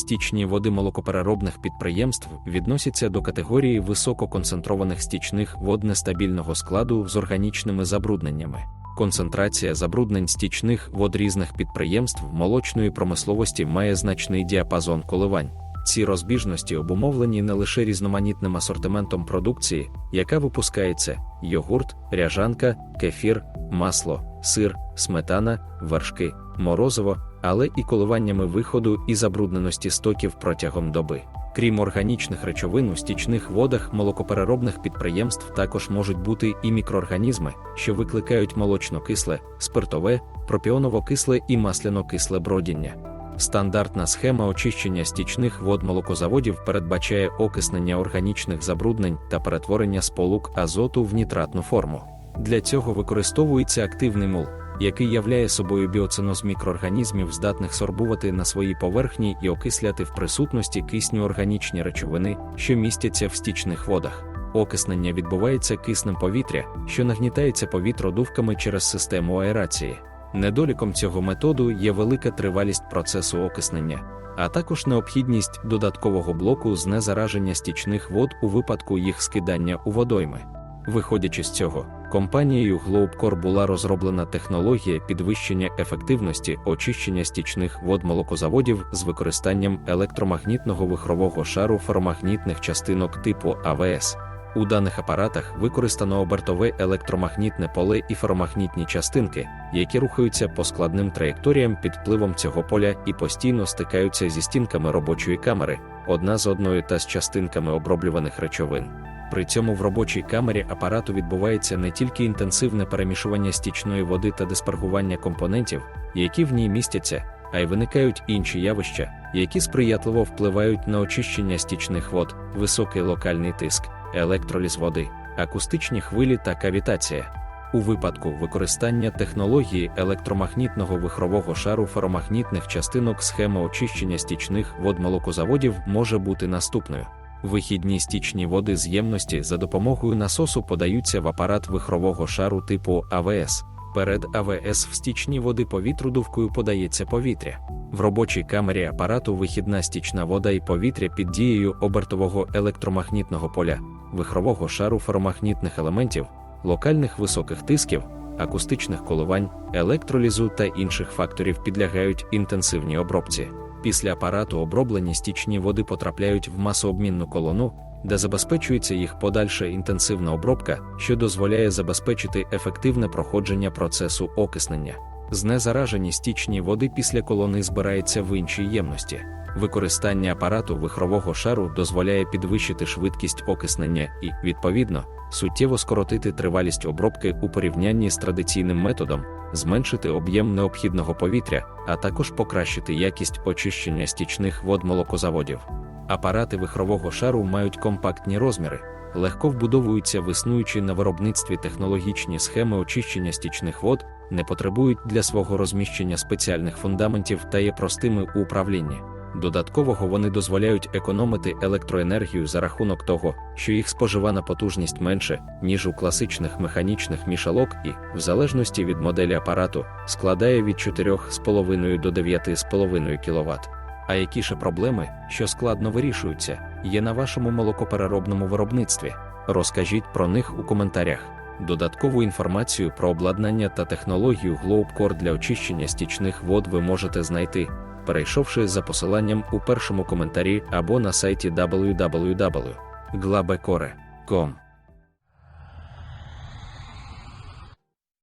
Стічні води молокопереробних підприємств відносяться до категорії висококонцентрованих стічних вод нестабільного складу з органічними забрудненнями. Концентрація забруднень стічних вод різних підприємств молочної промисловості має значний діапазон коливань. Ці розбіжності обумовлені не лише різноманітним асортиментом продукції, яка випускається: йогурт, ряжанка, кефір, масло, сир, сметана, вершки, морозиво, але і коливаннями виходу і забрудненості стоків протягом доби. Крім органічних речовин у стічних водах молокопереробних підприємств також можуть бути і мікроорганізми, що викликають молочно-кисле, спиртове, пропіоново-кисле і масляно-кисле бродіння. Стандартна схема очищення стічних вод молокозаводів передбачає окиснення органічних забруднень та перетворення сполук азоту в нітратну форму. Для цього використовується активний мул, який являє собою біоциноз мікроорганізмів, здатних сорбувати на своїй поверхні і окисляти в присутності кисню органічні речовини, що містяться в стічних водах. Окиснення відбувається киснем повітря, що нагнітається повітродувками через систему аерації. Недоліком цього методу є велика тривалість процесу окиснення, а також необхідність додаткового блоку з незараження стічних вод у випадку їх скидання у водойми. Виходячи з цього, компанією Globcore була розроблена технологія підвищення ефективності очищення стічних вод молокозаводів з використанням електромагнітного вихрового шару феромагнітних частинок типу АВС. У даних апаратах використано обертове електромагнітне поле і феромагнітні частинки, які рухаються по складним траєкторіям під впливом цього поля і постійно стикаються зі стінками робочої камери, одна з одною та з частинками оброблюваних речовин. При цьому в робочій камері апарату відбувається не тільки інтенсивне перемішування стічної води та диспергування компонентів, які в ній містяться, а й виникають інші явища, які сприятливо впливають на очищення стічних вод, високий локальний тиск електроліз води, акустичні хвилі та кавітація. У випадку використання технології електромагнітного вихрового шару феромагнітних частинок схема очищення стічних вод молокозаводів може бути наступною. Вихідні стічні води з ємності за допомогою насосу подаються в апарат вихрового шару типу АВС. Перед АВС в стічні води повітрудувкою подається повітря. В робочій камері апарату вихідна стічна вода і повітря під дією обертового електромагнітного поля, вихрового шару феромагнітних елементів, локальних високих тисків, акустичних коливань, електролізу та інших факторів підлягають інтенсивній обробці. Після апарату оброблені стічні води потрапляють в масообмінну колону, де забезпечується їх подальша інтенсивна обробка, що дозволяє забезпечити ефективне проходження процесу окиснення. Знезаражені стічні води після колони збираються в іншій ємності. Використання апарату вихрового шару дозволяє підвищити швидкість окиснення і, відповідно, суттєво скоротити тривалість обробки у порівнянні з традиційним методом, зменшити об'єм необхідного повітря, а також покращити якість очищення стічних вод молокозаводів. Апарати вихрового шару мають компактні розміри, легко вбудовуються в існуючі на виробництві технологічні схеми очищення стічних вод, не потребують для свого розміщення спеціальних фундаментів та є простими у управлінні. Додаткового вони дозволяють економити електроенергію за рахунок того, що їх споживана потужність менше, ніж у класичних механічних мішалок, і, в залежності від моделі апарату, складає від 4,5 до 9,5 кВт. А які ж проблеми, що складно вирішуються, є на вашому молокопереробному виробництві? Розкажіть про них у коментарях. Додаткову інформацію про обладнання та технологію Globcore для очищення стічних вод ви можете знайти, перейшовши за посиланням у першому коментарі або на сайті www.glabecore.com.